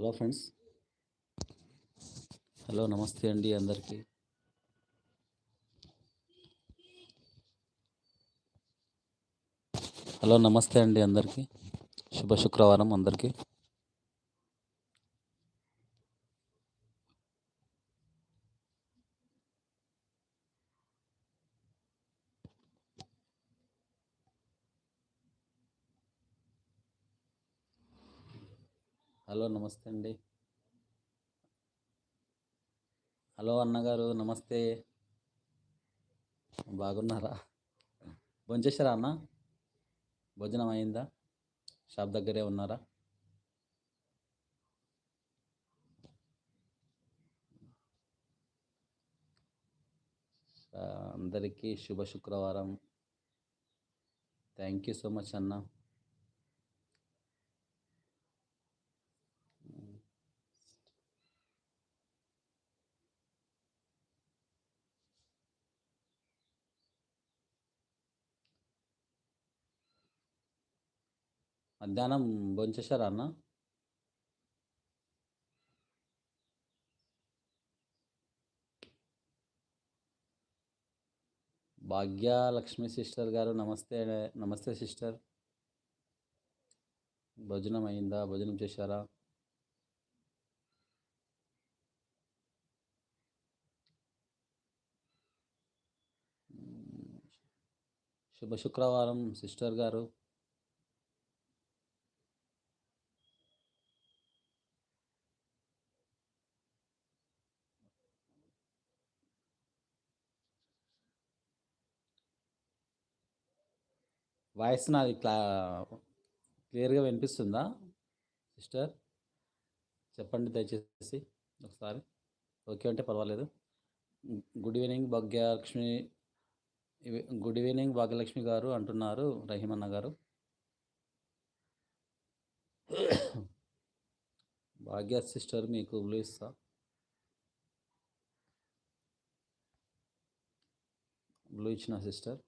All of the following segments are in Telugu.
Hello friends. హలో నమస్తే అండి అందరికీ. హలో నమస్తే అండి అందరికీ. శుభ శుక్రవారం అందరికీ. హలో నమస్తే అండి. హలో అన్నగారు నమస్తే. బాగున్నారా? భోంచేశారా అన్న? భోజనం అయిందా? షాప్ దగ్గరే ఉన్నారా? అందరికీ శుభ శుక్రవారం. థ్యాంక్ యూ సో మచ్ అన్నా. మధ్యాహ్నం భోంచేశారా అన్న? భాగ్య లక్ష్మి సిస్టర్ గారు నమస్తే నమస్తే సిస్టర్. భోజనం అయిందా? భోజనం చేశారా? శుభ శుక్రవారం సిస్టర్ గారు. వాయిస్ నాది క్లా క్లియర్గా వినిపిస్తుందా సిస్టర్? చెప్పండి దయచేసి ఒకసారి. ఓకే అంటే పర్వాలేదు. Good evening Bhagyalakshmi good evening Bhagyalakshmi గారు అంటున్నారు రహీమన్న గారు. భాగ్య సిస్టర్ మీకు బ్లూ ఇస్తా బ్లూ ఇచ్చిన సిస్టర్.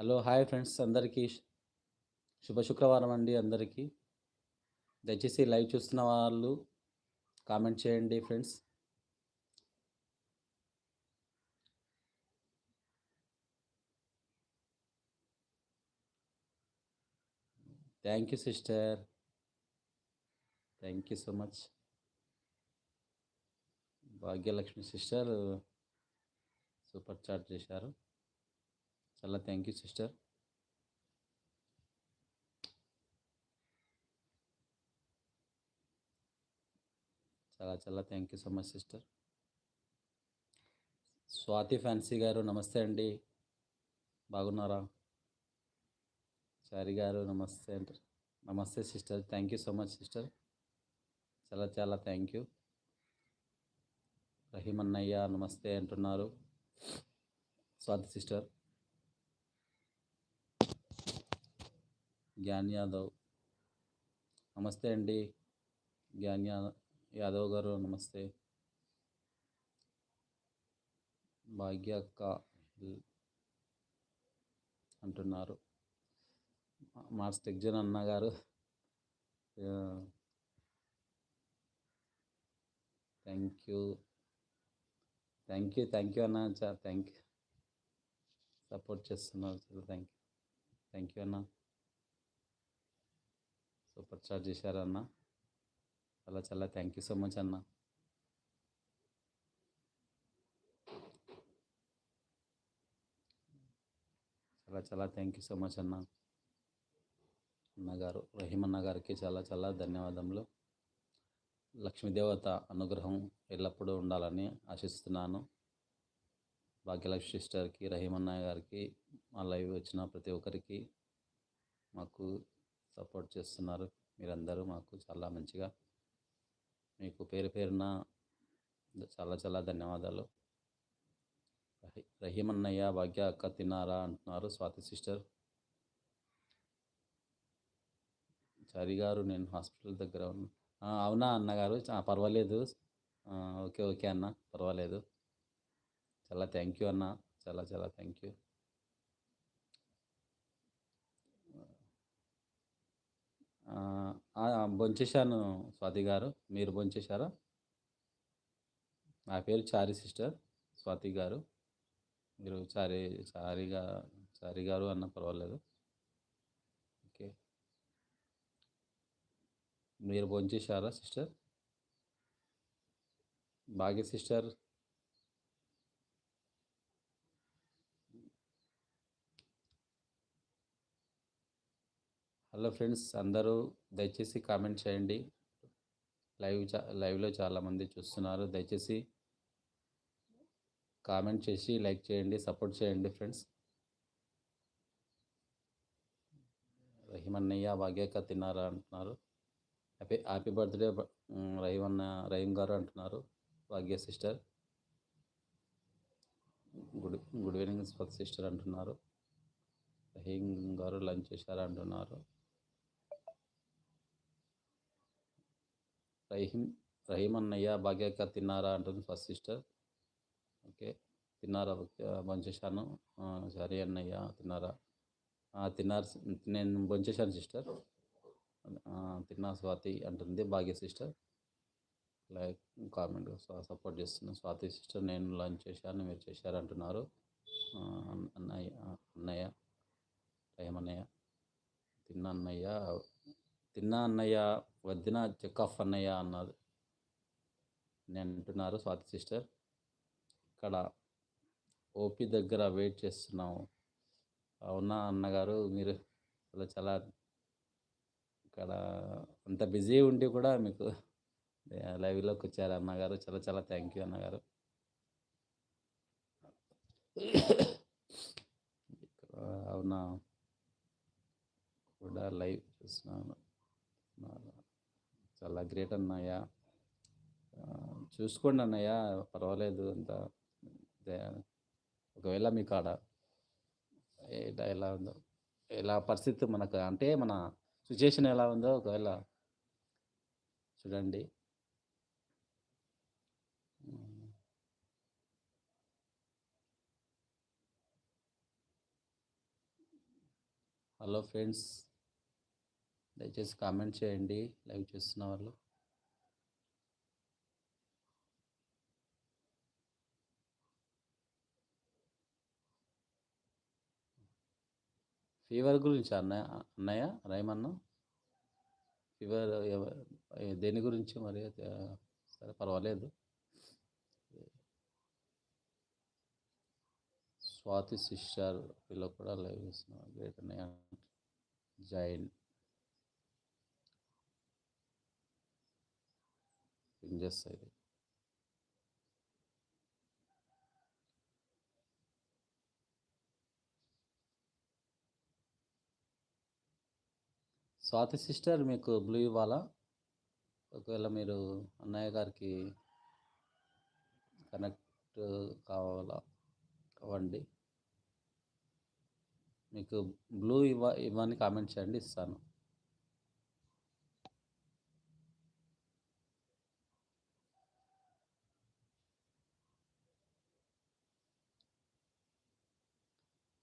హలో హాయ్ ఫ్రెండ్స్ అందరికీ. శుభ శుక్రవారం అండి అందరికీ. దయచేసి లైవ్ చూస్తున్న వాళ్ళు కామెంట్ చేయండి friends. Thank you sister. Thank you so much. Bhagyalakshmi sister super chat చేశారు. చాలా థ్యాంక్ యూ సిస్టర్ చాలా చాలా thank you so much sister Swathi fancy గారు నమస్తే అండి. బాగున్నారా? చారి గారు నమస్తే అంటారు నమస్తే sister thank you so much sister చాలా చాలా థ్యాంక్ యూ రహీమన్నయ్య నమస్తే అంటున్నారు. స్వాతి సిస్టర్ జ్ఞాన్ యాదవ్ నమస్తే అండి. జ్ఞాన్ యాదవ్ గారు నమస్తే. భాగ్య అక్క అంటున్నారు. మార్స్ టెక్జన్ అన్న గారు thank you. Thank you thank you అన్న చాలా థ్యాంక్ యూ. సపోర్ట్ చేస్తున్నారు చాలా థ్యాంక్ యూ. థ్యాంక్ యూ అన్న. సూపర్ చార్జ్ చేశారు అన్న. చాలా చాలా థ్యాంక్ యూ సో మచ్ అన్న. చాలా చాలా థ్యాంక్ యూ సో మచ్ అన్న. అన్నగారు రహీమ్ అన్న గారికి చాలా చాలా ధన్యవాదములు. లక్ష్మీదేవత అనుగ్రహం ఎల్లప్పుడూ ఉండాలని ఆశిస్తున్నాను. భాగ్యలక్ష్మి సిస్టర్కి రహీమన్న గారికి మా లైవ్ వచ్చిన ప్రతి ఒక్కరికి మాకు సపోర్ట్ చేస్తున్నారు. మీరందరూ మాకు చాలా మంచిగా మీకు పేరు పేరున చాలా చాలా ధన్యవాదాలు. రహీ అన్నయ్య భాగ్య అక్క తిన్నారా అంటున్నారు స్వాతి సిస్టర్. చారి గారు నేను హాస్పిటల్ దగ్గర ఉన్నా అవునా అన్నగారు? పర్వాలేదు. ఓకే ఓకే అన్న పర్వాలేదు. చాలా థ్యాంక్ యూ అన్న చాలా చాలా థ్యాంక్ యూ బొంచేశాను స్వాతి గారు. మీరు బొంచేశారా? నా పేరు చారి సిస్టర్ స్వాతి గారు. మీరు చారి చారిగా చారి గారు అన్న పర్వాలేదు. ఓకే. మీరు భోంచేశారా sister? Bhagya sister hello friends అందరూ దయచేసి కామెంట్ చేయండి. లైవ్ చా లైవ్లో చాలామంది చూస్తున్నారు. దయచేసి కామెంట్ చేసి లైక్ చేయండి సపోర్ట్ చేయండి ఫ్రెండ్స్. రహీమన్నయ్య భాగ్యక తిన్నారా అంటున్నారు. హ్యాపీ హ్యాపీ బర్త్డే రహీమన్న రహీం గారు అంటున్నారు. Bhagya sister. Good good evening స్వత్ sister అంటున్నారు. రహీం గారు లంచ్ చేశారా అంటున్నారు. రహీం రహీం అన్నయ్య భాగ్యక్క తిన్నారా అంటుంది ఫస్ట్ సిస్టర్. ఓకే తిన్నారా? భంచేశాను. సరే అన్నయ్య తిన్నారా? తిన్నారు నేను భంచేశాను సిస్టర్. తిన్నా స్వాతి అంటుంది Bhagya sister. Like comment support చేస్తున్నాను స్వాతి సిస్టర్ నేను లంచ్ చేశాను మీరు చేశారు అంటున్నారు. అన్నయ్య అన్నయ్య రహీం అన్నయ్య తిన్నా అన్నయ్య తిన్నా అన్నయ్య వద్దిన చెక్ ఆఫ్ అన్నయ్య అన్నారు. నేను అంటున్నారు స్వాతి సిస్టర్ ఇక్కడ ఓపి దగ్గర వెయిట్ చేస్తున్నాము. అవునా అన్నగారు? మీరు అలా చాలా ఇక్కడ అంత బిజీ ఉండి కూడా మీకు లైవ్లోకి వచ్చారు అన్నగారు. చాలా చాలా థ్యాంక్ యూ అన్నగారు. అవునా? కూడా లైవ్ చూస్తున్నాను. చాలా గ్రేట్ అన్నయ్య. చూసుకోండి అన్నయ్య పర్వాలేదు అంత. ఒకవేళ మీ కాడ ఎలా ఉందో ఎలా పరిస్థితి మనకు అంటే మన సిచ్యుయేషన్ ఎలా ఉందో ఒకవేళ చూడండి. Hello friends. దయచేసి కామెంట్ చేయండి. లైవ్ చూస్తున్న వాళ్ళు. ఫీవర్ గురించి అన్నయ్య అన్నయ్య రైమన్న? ఫీవర్ దేని గురించి మరి? సరే పర్వాలేదు. స్వాతి సిస్టర్ వీళ్ళు కూడా లైవ్ చేస్తున్నారు గ్రేట్ అన్నయ్య. జైన్ చేస్తుంది స్వాతి సిస్టర్ మీకు బ్లూ ఇవ్వాలా? ఒకవేళ మీరు అన్నయ్య గారికి కనెక్ట్ కావాలా? అవ్వండి. మీకు బ్లూ ఇవ్వ ఇవ్వని కామెంట్ చేయండి ఇస్తాను.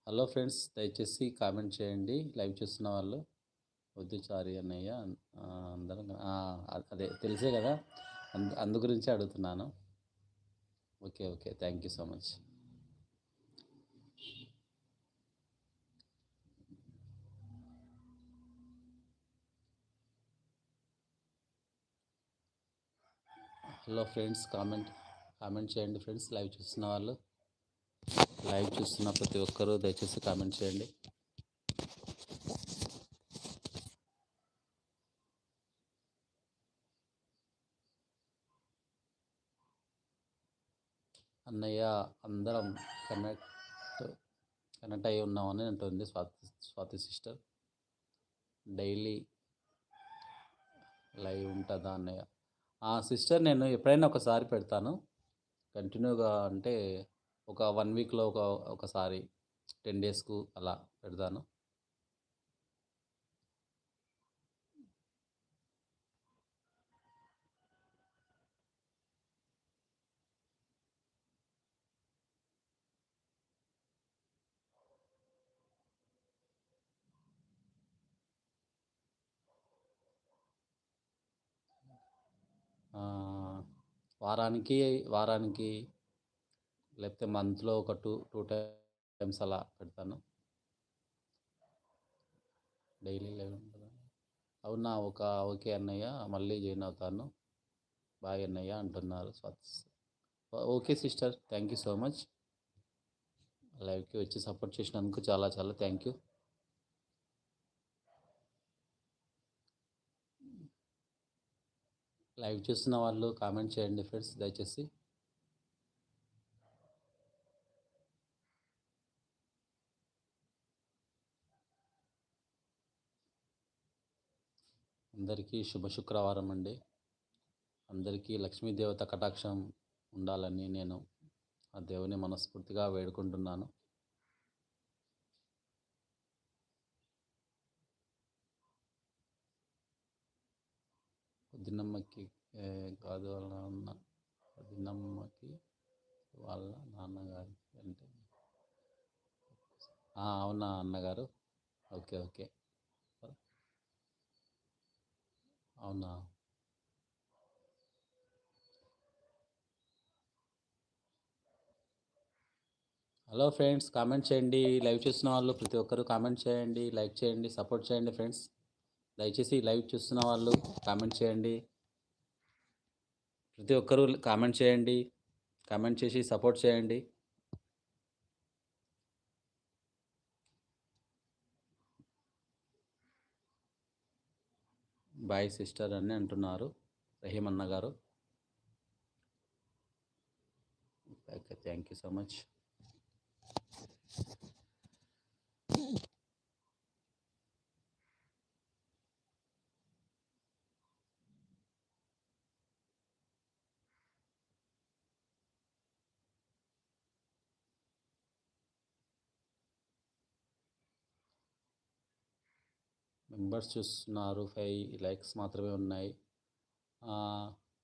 హలో ఫ్రెండ్స్ దయచేసి కామెంట్ చేయండి. లైవ్ చూస్తున్న వాళ్ళు వద్దు చారి అన్నయ్య అందరం అదే తెలిసే కదా అందు అందు గురించి అడుగుతున్నాను. Okay okay thank you so much. Hello friends comment comment చేయండి ఫ్రెండ్స్ లైవ్ చూస్తున్న వాళ్ళు. లైవ్ చూస్తున్న ప్రతి ఒక్కరూ దయచేసి కామెంట్ చేయండి. అన్నయ్య అందరం కనెక్ట్ కనెక్ట్ అయి ఉన్నామని అంటుంది Swathi Swathi sister. Daily live ఉంటుందా అన్నయ్య? ఆ సిస్టర్ నేను ఎప్పుడైనా ఒకసారి పెడతాను. కంటిన్యూగా అంటే ఒక వన్ వీక్లో ఒక ఒకసారి టెన్ డేస్కు అలా పెడతాను. వారానికి వారానికి లేకపోతే మంత్లో ఒక టూ టూ టైమ్స్ అలా పెడతాను. డైలీ లెవెన్ అవునా ఒక ఓకే అన్నయ్య మళ్ళీ జాయిన్ అవుతాను. బాయ్ అన్నయ్య అంటున్నారు okay sister thank you so much. లైవ్కి వచ్చి సపోర్ట్ చేసినందుకు చాలా చాలా థ్యాంక్ యూ. లైవ్ చూస్తున్న వాళ్ళు కామెంట్ చేయండి ఫ్రెండ్స్ దయచేసి. అందరికీ శుభ శుక్రవారం అండి. అందరికీ లక్ష్మీదేవత కటాక్షం ఉండాలని నేను ఆ దేవుని మనస్ఫూర్తిగా వేడుకుంటున్నాను. పొద్దున్నమ్మకి కాదు వాళ్ళ నాన్న పొద్దున్నమ్మకి వాళ్ళ నాన్నగారి అంటే అవునా అన్నగారు? Okay okay. అవునా? హలో ఫ్రెండ్స్ కామెంట్ చేయండి. లైవ్ చూస్తున్న వాళ్ళు ప్రతి ఒక్కరు కామెంట్ చేయండి లైక్ చేయండి సపోర్ట్ చేయండి ఫ్రెండ్స్. దయచేసి లైవ్ చూస్తున్న వాళ్ళు కామెంట్ చేయండి. ప్రతి ఒక్కరూ కామెంట్ చేయండి కామెంట్ చేసి సపోర్ట్ చేయండి. బాయ్ సిస్టర్ అని అంటున్నారు. రహీమన్న గారు. Okay thank you so much members చూస్తున్నారు. ఫైవ్ లైక్స్ మాత్రమే ఉన్నాయి.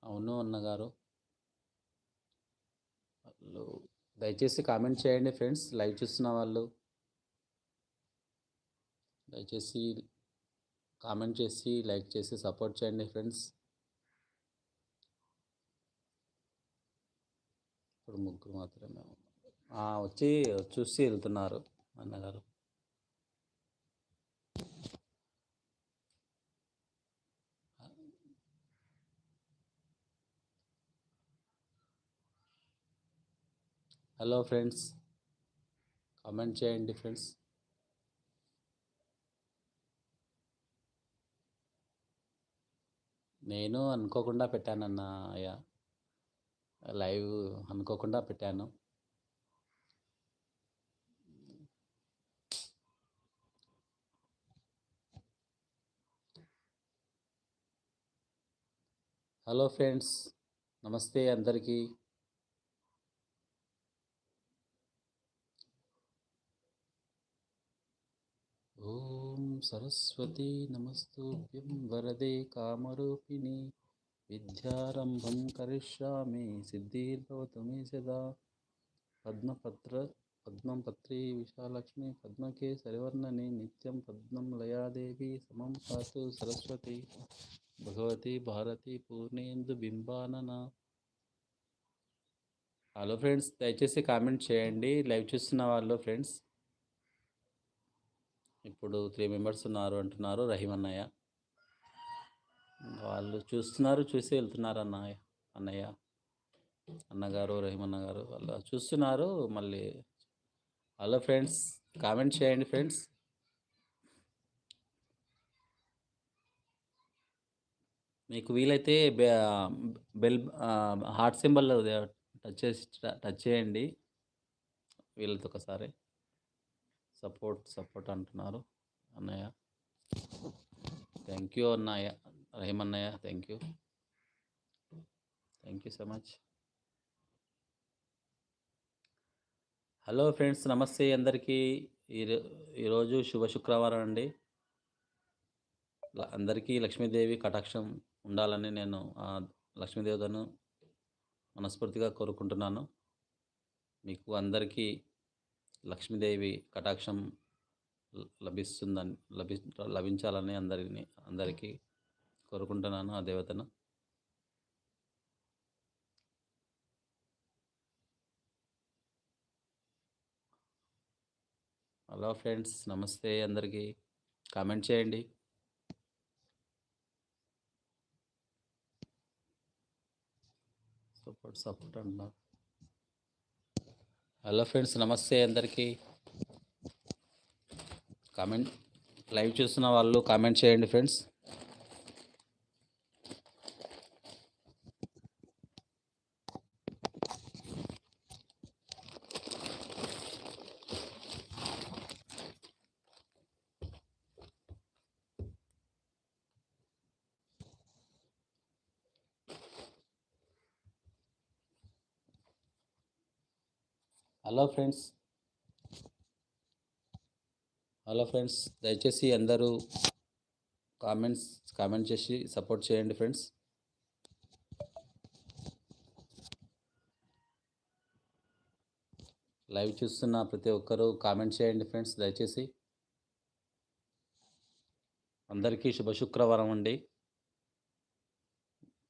అవును అన్నగారు. వాళ్ళు దయచేసి కామెంట్ చేయండి ఫ్రెండ్స్. లైవ్ చూస్తున్న వాళ్ళు దయచేసి కామెంట్ చేసి లైక్ చేసి సపోర్ట్ చేయండి ఫ్రెండ్స్. ఇప్పుడు ముగ్గురు మాత్రమే వచ్చి చూసి వెళ్తున్నారు అన్నగారు. హలో ఫ్రెండ్స్ కామెంట్ చేయండి ఫ్రెండ్స్ నేను అనుకోకుండా పెట్టానన్న అయ్యా. లైవ్ అనుకోకుండా పెట్టాను. హలో ఫ్రెండ్స్ నమస్తే అందరికీ. ఓం సరస్వతి నమస్తుభ్యం వరదే కామరూపిణి. విద్యారంభం కరిష్యామి సిద్ధిర్భవతు మే సదా. పద్మపత్ర పద్మం పత్రి విశాలక్ష్మి పద్మకే సరివర్ణని నిత్యం పద్మం లయాదేవి సమం పాతు సరస్వతి. భగవతి భారతి పూర్ణేందు బింబానన. హలో ఫ్రెండ్స్ దయచేసి కామెంట్ చేయండి. లైవ్ చూస్తున్న వాళ్ళు ఫ్రెండ్స్ ఇప్పుడు త్రీ మెంబర్స్ ఉన్నారు అంటున్నారు రహీం అన్నయ్య. వాళ్ళు చూస్తున్నారు చూసి వెళ్తున్నారు అన్నయ్య అన్నయ్య. అన్నగారు రహీం అన్నగారు వాళ్ళు చూస్తున్నారు మళ్ళీ హలో ఫ్రెండ్స్ కామెంట్ చేయండి ఫ్రెండ్స్ మీకు వీలైతే బెల్ హార్ట్ సింబల్ టచ్ చేసి టచ్ చేయండి. వీళ్ళతో ఒకసారి. సపోర్ట్ సపోర్ట్ అంటున్నారు. అన్నయ్య థ్యాంక్ యూ అన్నయ్య రహీమ్ అన్నయ్య thank you thank you so much. Hello friends నమస్తే అందరికీ. ఈరోజు శుభ శుక్రవారం అండి. అందరికీ లక్ష్మీదేవి కటాక్షం ఉండాలని నేను ఆ లక్ష్మీదేవతను మనస్ఫూర్తిగా కోరుకుంటున్నాను. మీకు అందరికీ లక్ష్మీదేవి కటాక్షం లభిస్తుందని లభి లభించాలని అందరిని అందరికీ కోరుకుంటున్నాను ఆ దేవతను. హలో ఫ్రెండ్స్ నమస్తే అందరికీ. కామెంట్ చేయండి. సపోర్ట్ సపోర్ట్ అంటున్నారు. హలో ఫ్రెండ్స్ నమస్తే అందరికీ. కామెంట్ లైవ్ చూస్తున్న వాళ్ళు కామెంట్ చేయండి friends. Hello friends. Hello friends దయచేసి అందరూ కామెంట్స్ కామెంట్ చేసి సపోర్ట్ చేయండి ఫ్రెండ్స్. లైవ్ చూస్తున్న ప్రతి ఒక్కరూ కామెంట్ చేయండి ఫ్రెండ్స్ దయచేసి. అందరికీ శుభ శుక్రవారం అండి.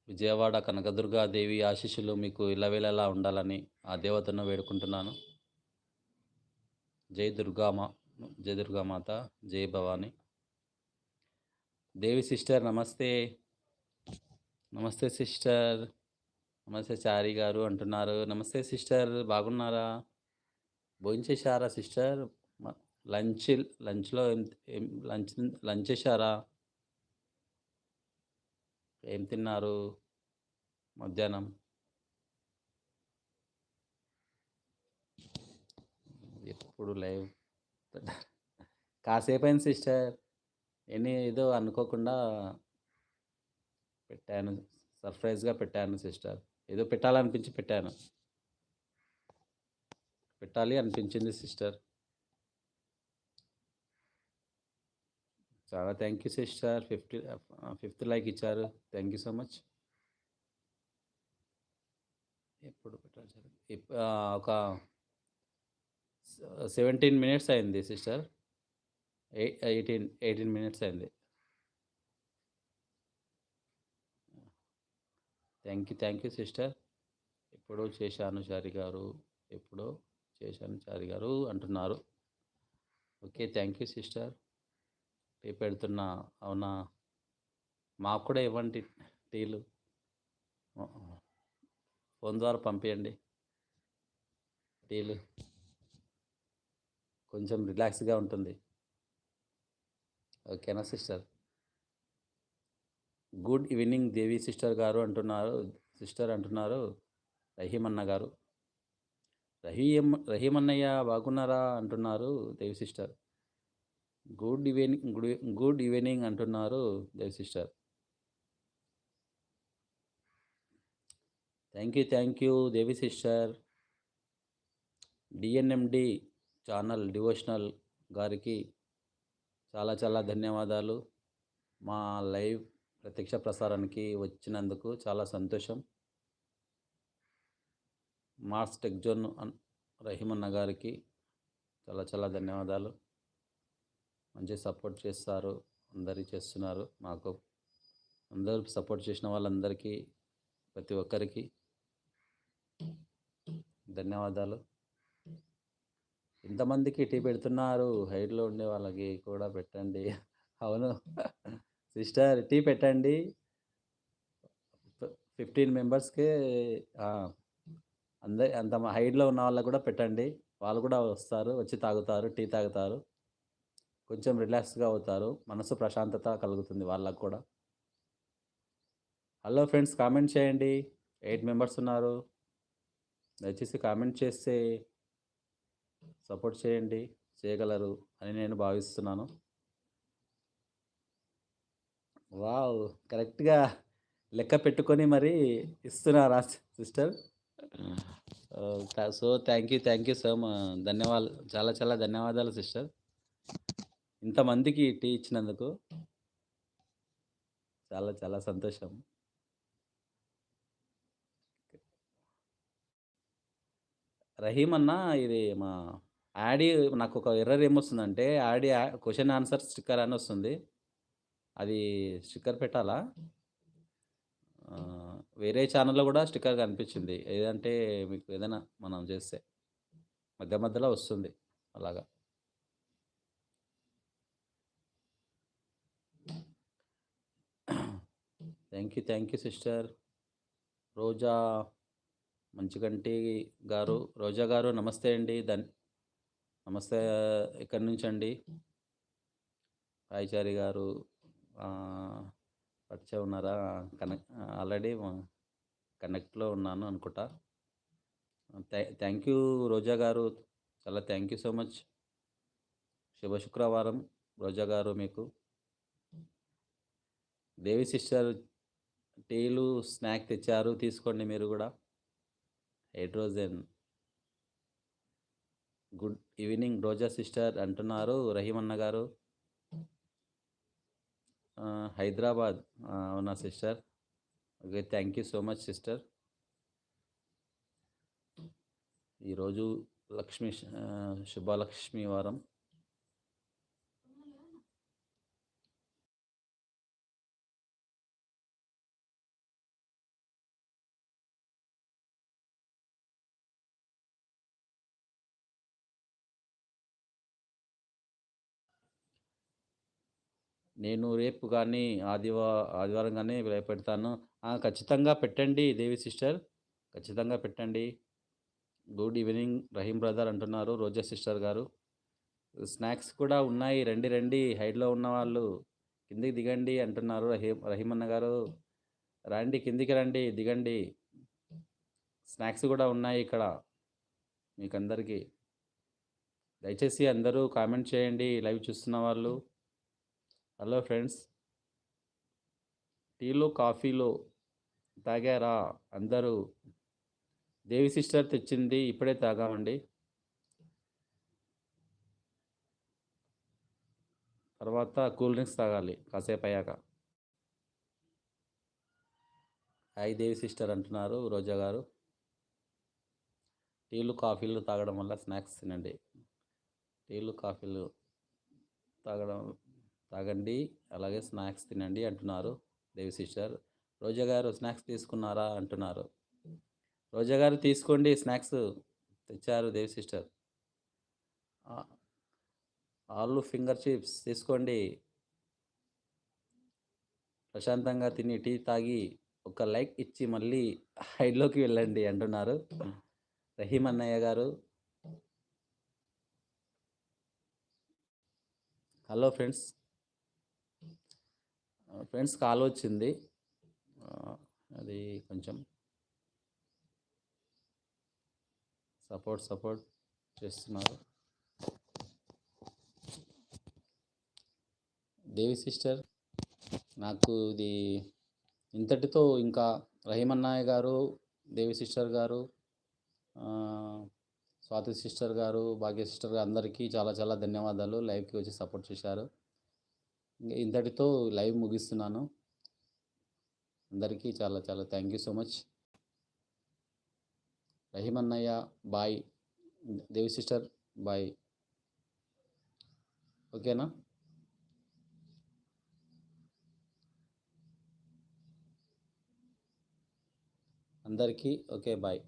విజయవాడ కనకదుర్గాదేవి ఆశీస్సులు మీకు ఇళ్ళవేళలా ఉండాలని ఆ దేవతను వేడుకుంటున్నాను. జై దుర్గామా జై దుర్గామాత జై భవాని. దేవి సిస్టర్ నమస్తే. నమస్తే సిస్టర్. నమస్తే చారి గారు అంటున్నారు. నమస్తే సిస్టర్ బాగున్నారా? భోంచేశారా సిస్టర్? లంచ్ లంచ్లో ఏం లంచ్ లంచ్ చేశారా? ఏం తిన్నారు? మధ్యాహ్నం? ఎప్పుడు లైవ్. కాసేపు అయింది సిస్టర్. ఎన్ని ఏదో అనుకోకుండా పెట్టాను. సర్ప్రైజ్గా పెట్టాను సిస్టర్. ఏదో పెట్టాలనిపించి పెట్టాను. పెట్టాలి అనిపించింది సిస్టర్. చాలా thank you sister fifth fifth like ఇచ్చారు. థ్యాంక్ యూ సో మచ్ ఎప్పుడు పెట్టాలి సార్ ఒక సెవెంటీన్ మినిట్స్ అయింది సిస్టర్ ఎయిటీన్ ఎయిటీన్ మినిట్స్ అయింది. Thank you thank you sister ఎప్పుడో చేశాను చారి గారు. ఎప్పుడో చేశాను చారి గారు అంటున్నారు. Okay thank you sister tea పెడుతున్నా అవునా? మాకు కూడా ఇవ్వండి టీలు. ఫోన్ ద్వారా పంపించండి టీలు. కొంచెం రిలాక్స్గా ఉంటుంది. ఓకేనా sister? Good evening Devi sister గారు అంటున్నారు సిస్టర్ అంటున్నారు రహీమన్న గారు. రహీం రహీమన్నయ్య బాగున్నారా అంటున్నారు Devi sister. Good evening good good evening అంటున్నారు Devi sister. Thank you thank you Devi sister. DNMD channel devotional గారికి చాలా చాలా ధన్యవాదాలు. మా లైవ్ ప్రత్యక్ష ప్రసారానికి వచ్చినందుకు చాలా సంతోషం. మార్స్ టెక్జోన్ రహీమన్న గారికి చాలా చాలా ధన్యవాదాలు. మంచి సపోర్ట్ చేస్తారు అందరి చేస్తున్నారు. మాకు అందరూ సపోర్ట్ చేసిన వాళ్ళందరికీ ప్రతి ఒక్కరికి ధన్యవాదాలు. ఇంతమందికి టీ పెడుతున్నారు హైట్లో ఉండే వాళ్ళకి కూడా పెట్టండి. అవును. సిస్టర్ టీ పెట్టండి. ఫిఫ్టీన్ మెంబర్స్కి అందరి అంత హైట్లో ఉన్న వాళ్ళకు కూడా పెట్టండి. వాళ్ళు కూడా వస్తారు వచ్చి తాగుతారు టీ తాగుతారు. కొంచెం రిలాక్స్గా అవుతారు. మనసు ప్రశాంతత కలుగుతుంది వాళ్ళకు కూడా. హలో ఫ్రెండ్స్ కామెంట్ చేయండి. ఎయిట్ మెంబర్స్ ఉన్నారు. దయచేసి కామెంట్ చేస్తే సపోర్ట్ చేయండి. చేయగలరు అని నేను భావిస్తున్నాను. వావ్ కరెక్ట్గా లెక్క పెట్టుకొని మరి ఇస్తున్నారా sister so thank you thank you so ధన్యవాదాలు చాలా చాలా ధన్యవాదాలు సిస్టర్ ఇంతమందికి టీ ఇచ్చినందుకు చాలా చాలా సంతోషం. రహీమ్ అన్న ఇది మా యాడీ నాకు ఒక ఎర్రర్ ఏమొస్తుందంటే యాడీ క్వశ్చన్ ఆన్సర్ స్టిక్కర్ అని వస్తుంది. అది స్టిక్కర్ పెట్టాలా? వేరే ఛానల్లో కూడా స్టిక్కర్ కనిపించింది. ఏదంటే మీకు ఏదైనా మనం చేస్తే మధ్య మధ్యలో వస్తుంది అలాగా. Thank you thank you sister Roja Manchiganti గారు. రోజా గారు నమస్తే అండి. దన్ నమస్తే ఎక్కడి నుంచి అండి రాయచారి గారు పరిచయం ఉన్నారా? కనెక్ట్ ఆల్రెడీ కనెక్ట్లో ఉన్నాను అనుకుంటా. థ్యాంక్ యూ రోజా గారు. చాలా థ్యాంక్ యూ సో మచ్. శుభ శుక్రవారం రోజా గారు మీకు. దేవి సిస్టర్ టీలు స్నాక్ తెచ్చారు తీసుకోండి మీరు కూడా. Hydrogen. Good evening Roja sister అంటున్నారు రహీమన్న గారు. హైదరాబాద్. అవునా sister? Okay thank you so much sister. ఈరోజు లక్ష్మీ శుభలక్ష్మి వారం. నేను రేపు కానీ ఆదివా ఆదివారం కానీ పెడతాను. ఖచ్చితంగా పెట్టండి దేవి సిస్టర్. ఖచ్చితంగా పెట్టండి. గుడ్ ఈవినింగ్ రహీం బ్రదర్ అంటున్నారు రోజా సిస్టర్ గారు. స్నాక్స్ కూడా ఉన్నాయి. రండి రండి. హైడ్లో ఉన్న వాళ్ళు కిందికి దిగండి అంటున్నారు రహీం రహీమన్న గారు. రండి కిందికి రండి దిగండి. స్నాక్స్ కూడా ఉన్నాయి ఇక్కడ మీకు అందరికీ దయచేసి అందరూ కామెంట్ చేయండి. లైవ్ చూస్తున్న వాళ్ళు హలో ఫ్రెండ్స్. టీలో కాఫీలో తాగారా? అందరూ దేవి సిస్టర్ తెచ్చింది ఇప్పుడే తాగామండి. తర్వాత కూల్ డ్రింక్స్ తాగాలి కాసేపు అయ్యాక. హాయ్ దేవి సిస్టర్ అంటున్నారు రోజా గారు. టీలు కాఫీలు తాగడం వల్ల స్నాక్స్ తినండి. టీలు కాఫీలు తాగడం తాగండి అలాగే స్నాక్స్ తినండి అంటున్నారు దేవి సిస్టర్. రోజా గారు స్నాక్స్ తీసుకున్నారా అంటున్నారు. రోజా గారు తీసుకోండి స్నాక్స్ తెచ్చారు దేవి సిస్టర్. ఆలు ఫింగర్ చిప్స్ తీసుకోండి. ప్రశాంతంగా తిని టీ తాగి ఒక లైక్ ఇచ్చి మళ్ళీ హైడ్లోకి వెళ్ళండి అంటున్నారు రహీం అన్నయ్య గారు. Hello friends. ఫ్రెండ్స్ కాల్ వచ్చింది. అది కొంచెం సపోర్ట్ సపోర్ట్ చేస్తున్నారు. దేవి సిస్టర్ నాకు ఇది ఇంతటితో ఇంకా రహీమన్నయ్య గారు దేవి సిస్టర్ గారు స్వాతి సిస్టర్ గారు భాగ్య సిస్టర్ గారు అందరికీ చాలా చాలా ధన్యవాదాలు. లైవ్కి వచ్చి సపోర్ట్ చేశారు. ఇంతటితో లైవ్ ముగిస్తున్నాను. అందరికీ చాలా చాలా థ్యాంక్ యూ సో మచ్. రహీమన్నయ్య బాయ్. Devi sister bye. ఓకేనా? అందరికీ ఓకే బాయ్.